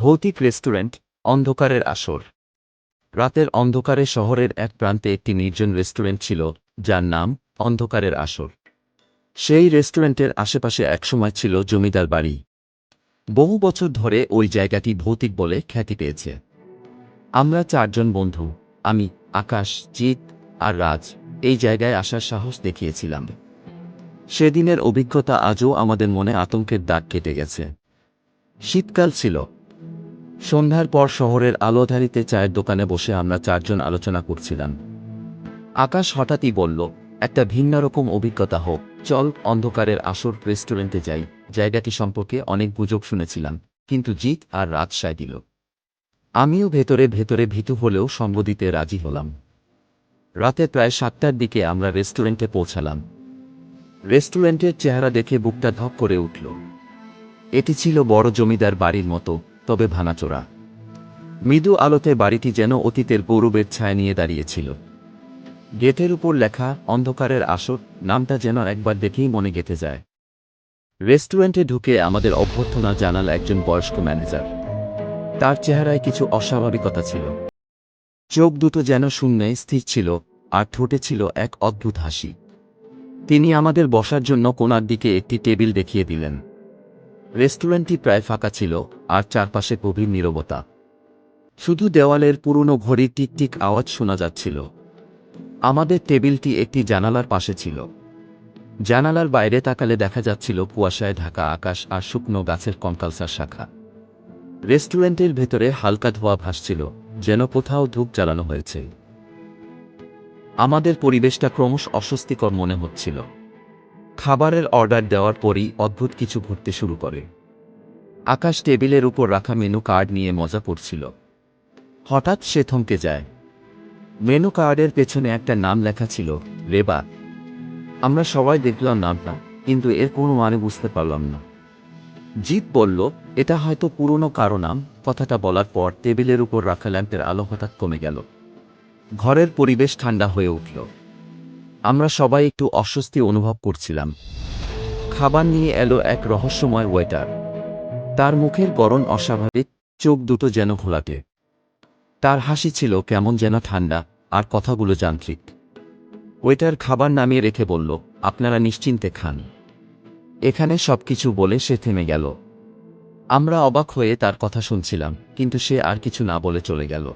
ভৌতিক রেস্টুরেন্ট, অন্ধকারের আসর। রাতের অন্ধকারে শহরের এক প্রান্তে একটি নির্জন রেস্টুরেন্ট ছিল, যার নাম অন্ধকারের আসর। সেই রেস্টুরেন্টের আশেপাশে একসময় ছিল জমিদার বাড়ি। বহু বছর ধরে ওই জায়গাটি ভৌতিক বলে খ্যাতি পেয়েছে। আমরা চারজন বন্ধু, আমি, আকাশ, জিৎ আর রাজ, এই জায়গায় আসার সাহস দেখিয়েছিলাম। সেদিনের অভিজ্ঞতা আজও আমাদের মনে আতঙ্কের দাগ কেটে গেছে। শীতকাল ছিল সন্ধ্যার পর শহরের আলোধারিতে চায়ের দোকানে বসে আমরা চারজন আলোচনা করছিলাম। আকাশ হঠাৎই বলল, একটা ভিন্ন রকম অভিজ্ঞতা হোক। চল অন্ধকারের আসর রেস্টুরেন্টে যাই। জায়গাটি সম্পর্কে অনেক গুজব শুনেছিলাম, কিন্তু জিত আর রাত সায় দিল। আমিও ভেতরে ভেতরে ভীতু হলেও সঙ্গ দিতে রাজি হলাম। রাতে প্রায় সাতটার দিকে আমরা রেস্টুরেন্টে পৌঁছালাম। রেস্টুরেন্টের চেহারা দেখে বুকটা ধপ করে উঠল। এটি ছিল বড় জমিদার বাড়ির মতো। তবে ভানাচোরা। মৃদু আলোতে বাড়িটি যেন অতীতের গৌরবের ছায়া নিয়ে দাঁড়িয়েছিল। গেটের উপর লেখা, অন্ধকারের আসর নামটা যেন একবার দেখেই মনে গেঁথে যায়। রেস্টুরেন্টে ঢুকে আমাদের অভ্যর্থনা জানাল একজন বয়স্ক ম্যানেজার। তার চেহারায় কিছু অস্বাভাবিকতা ছিল। চোখ দুটো যেন শূন্যে স্থির ছিল, আর ঠোঁটে ছিল এক অদ্ভুত হাসি। তিনি আমাদের বসার জন্য কোনার দিকে একটি টেবিল দেখিয়ে দিলেন। রেস্টুরেন্টটি প্রায় ফাঁকা ছিল, আর চারপাশে গভীর নীরবতা। শুধু দেওয়ালের পুরনো ঘড়ির টিকটিক আওয়াজ শোনা যাচ্ছিল। আমাদের টেবিলটি একটি জানালার পাশে ছিল। জানালার বাইরে তাকালে দেখা যাচ্ছিল কুয়াশায় ঢাকা আকাশ আর শুকনো গাছের কঙ্কালসার শাখা। রেস্টুরেন্টের ভেতরে হালকা ধোয়া ভাসছিল, যেন কোথাও ধূপ জ্বালানো হয়েছে। আমাদের পরিবেশটা ক্রমশ অস্বস্তিকর মনে হচ্ছিল। খাবারের অর্ডার দেওয়ার পরই অদ্ভুত কিছু ঘটতে শুরু করে। আকাশ টেবিলের উপর রাখা মেনু কার্ড নিয়ে মজা পড়ছিল হঠাৎ সে থমকে যায়। মেনু কার্ডের পেছনে একটা নাম লেখা ছিল, রেবা। আমরা সবাই দেখলাম নামটা, কিন্তু এর কোনো মানে বুঝতে পারলাম না। জিৎ বলল, এটা হয়তো পুরনো কারও নাম। কথাটা বলার পর টেবিলের উপর রাখা ল্যাম্পের আলো হঠাৎ কমে গেল। ঘরের পরিবেশ ঠান্ডা হয়ে উঠল। আমরা সবাই একটু অস্বস্তি অনুভব করছিলাম। খাবার নিয়ে এলো এক রহস্যময় ওয়েটার। তার মুখের গরণ অস্বাভাবিক, চোখ দুটো যেন ঘোলাটে। তার হাসি ছিল কেমন যেন ঠান্ডা, আর কথাগুলো যান্ত্রিক। ওয়েটার খাবার নামিয়ে রেখে বলল, আপনারা নিশ্চিন্তে খান। এখানে সবকিছু বলে সে থেমে গেল। আমরা অবাক হয়ে তার কথা শুনছিলাম, কিন্তু সে আর কিছু না বলে চলে গেল।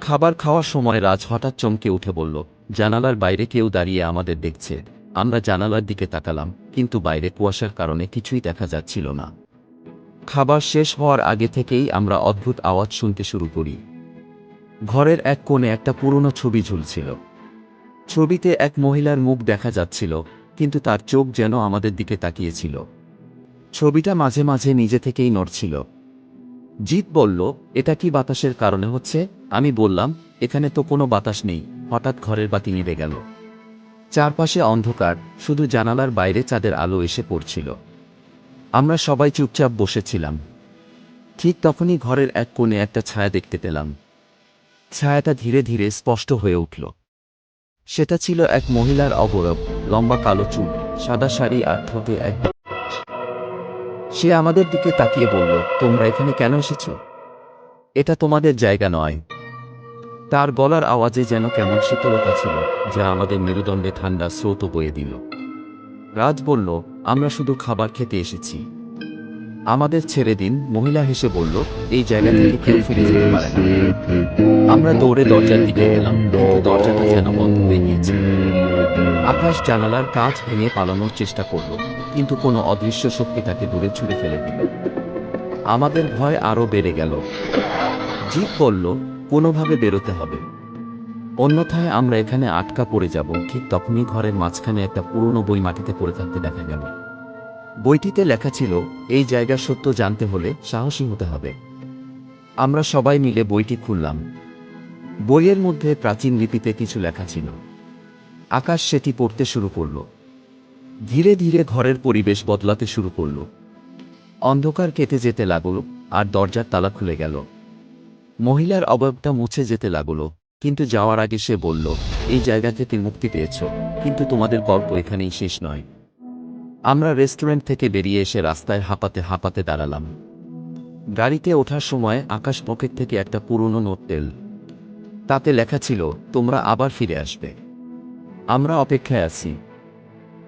খাবার খাওয়ার সময় রাজ হঠাৎ চমকে উঠে বলল জানালার বাইরে কেউ দাঁড়িয়ে আমাদের দেখছে। আমরা জানালার দিকে তাকালাম, কিন্তু বাইরে কুয়াশার কারণে কিছুই দেখা যাচ্ছিল না। খাবার শেষ হওয়ার আগে থেকেই আমরা অদ্ভুত আওয়াজ শুনতে শুরু করি। ঘরের এক কোণে একটা পুরনো ছবি ঝুলছিল। ছবিতে এক মহিলার মুখ দেখা যাচ্ছিল, কিন্তু তার চোখ যেন আমাদের দিকে তাকিয়েছিল। ছবিটা মাঝে মাঝে নিজে থেকেই নড়ছিল। জিৎ বলল, এটা কি বাতাসের কারণে হচ্ছে? আমি বললাম, এখানে তো কোনো বাতাস নেই। হঠাৎ ঘরের বাতি নিভে গেল। চারপাশে অন্ধকার, শুধু জানালার বাইরে চাঁদের আলো এসে পড়ছিল। আমরা সবাই চুপচাপ বসেছিলাম। ঠিক তখনই ঘরের এক কোণে একটা ছায়া দেখতে পেলাম। ছায়াটা ধীরে ধীরে স্পষ্ট হয়ে উঠল। সেটা ছিল এক মহিলার অবরব লম্বা কালো চুল, সাদা শাড়ি আর ঠোঁটে এক সে আমাদের দিকে তাকিয়ে বলল, তোমরা এখানে কেন এসেছ? এটা তোমাদের জায়গা নয়। তার গলার আওয়াজে যেন কেমন শীতলতা ছিল, যা আমাদের মেরুদণ্ডে ঠান্ডা স্রোত বয়ে দিল। রাজ বলল, আমরা শুধু খাবার খেতে এসেছি। আমাদের ছেড়ে দিন, মহিলা হেসে বলল, এই জায়গা থেকে কেউ ফিরে যেতে পারে না। আমরা দৌড়ে দরজার দিকে গেলাম দরজাটা যেন বন্ধ হয়ে গিয়েছে। আকাশ জানালার কাঁচ ভেঙে পালানোর চেষ্টা করল, কিন্তু কোনো অদৃশ্য শক্তি তাকে দূরে ছুঁড়ে ফেলে দিল। আমাদের ভয় আরও বেড়ে গেল। জিৎ বলল কোনোভাবে বেরোতে হবে। অন্যথায় আমরা এখানে আটকা পড়ে যাব। ঠিক তখনই ঘরের মাঝখানে একটা পুরনো বই মাটিতে পড়ে থাকতে দেখা গেল। বইটিতে লেখা ছিল, এই জায়গার সত্য জানতে হলে সাহসী হতে হবে। আমরা সবাই মিলে বইটি খুললাম। বইয়ের মধ্যে প্রাচীন লিপিতে কিছু লেখা ছিল। আকাশ সেটি পড়তে শুরু করল। ধীরে ধীরে ঘরের পরিবেশ বদলাতে শুরু করল। অন্ধকার কেটে যেতে লাগল, আর দরজার তালা খুলে গেল। মহিলার অবয়বটা মুছে যেতে লাগল, কিন্তু যাওয়ার আগে সে বলল, এই জায়গা থেকে মুক্তি পেয়েছ, কিন্তু তোমাদের গল্প এখানেই শেষ নয়। আমরা রেস্টুরেন্ট থেকে বেরিয়ে এসে রাস্তায় হাঁপাতে হাঁপাতে দাঁড়ালাম। গাড়িতে ওঠার সময় আকাশ পকেট থেকে একটা পুরনো নোট তেল তাতে লেখা ছিল, তোমরা আবার ফিরে আসবে। আমরা অপেক্ষায় আছি।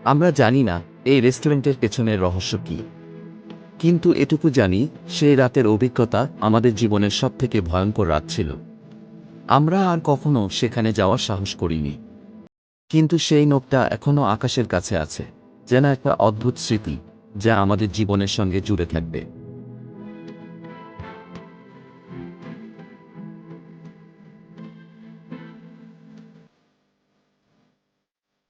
আমরা জানি না, এই রেস্টুরেন্টের পেছনের রহস্য কি। কিন্তু এটুকু জানি, সেই রাতের অভিজ্ঞতা আমাদের জীবনের সবথেকে ভয়ঙ্কর রাত ছিল। আমরা আর কখনো সেখানে যাওয়ার সাহস করিনি। কিন্তু সেই নোকটা এখনও আকাশের কাছে আছে, যেন একটা অদ্ভুত স্মৃতি, যা আমাদের জীবনের সঙ্গে জুড়ে থাকবে।